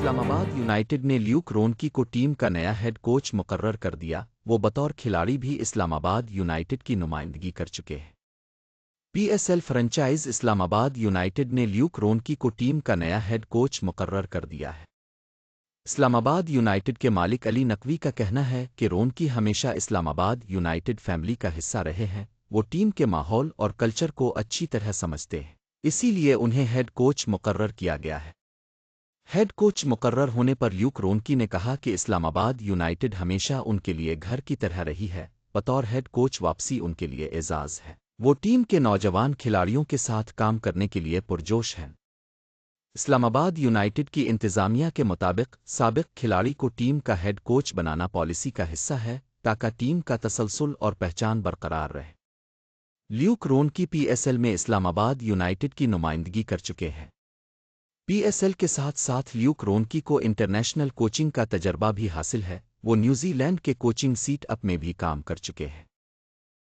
Islamabad United ने Luke Ronchi को team का नया हेड कोच मुकर्र कर दिया। वो बतौर खिलाड़ी भी इस्लामाबाद यूनाइटेड की नुमाइंदगी कर चुके हैं। पीएसएल फ्रेंचाइज इस्लामाबाद यूनाइटेड ने ल्यूक रोनकी को टीम का नया हेड कोच मुकर्र कर दिया है। इस्लामाबाद यूनाइटेड के मालिक अली नकवी का कहना है कि रोनकी हमेशा इस्लामाबाद यूनाइटेड फैमिली का हिस्सा रहे हैं। वो टीम के माहौल और कल्चर को अच्छी तरह समझते हैं। इसीलिए उन्हें हेड कोच मुकर्र किया गया है। हेड कोच मुकर्र होने पर ल्यूक रोनकी ने कहा कि इस्लामाबाद यूनाइटेड हमेशा उनके लिए घर की तरह रही है, बतौर हेड कोच वापसी उनके लिए एजाज है। वो टीम के नौजवान खिलाड़ियों के साथ काम करने के लिए पुरजोश हैं। इस्लामाबाद यूनाइटेड की इंतज़ामिया के मुताबिक सबक खिलाड़ी को टीम का हेड कोच बनाना पॉलिसी का हिस्सा है, ताकि टीम का तसलसल और पहचान बरकरार रहे। ल्यूक रोन की पीएसएल में इस्लामाबाद यूनाइटेड की नुमाइंदगी कर चुके हैं। पीएसएल के साथ साथ ल्यूक रोनकी को इंटरनेशनल कोचिंग का तजर्बा भी हासिल है। वो न्यूजीलैंड के कोचिंग सीट अप में भी काम कर चुके हैं।